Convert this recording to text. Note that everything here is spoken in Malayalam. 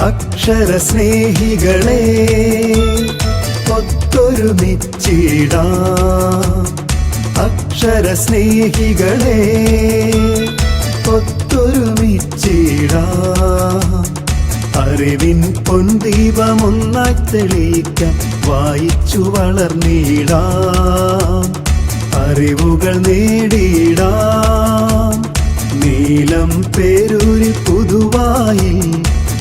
അക്ഷര സ്നേഹികളെ ഒത്തൊരുമിച്ചിടാം അക്ഷര സ്നേഹികളെ ഒത്തൊരുമിച്ചിടാം അറിവിൻ പൊൻദീപമൊന്നായി തെളിയിക്കാൻ വായിച്ചു വളർന്നിടാം. അറിവുകൾ നേടിയിടാം. നീലം പേരൂരി പുതുവായിൽ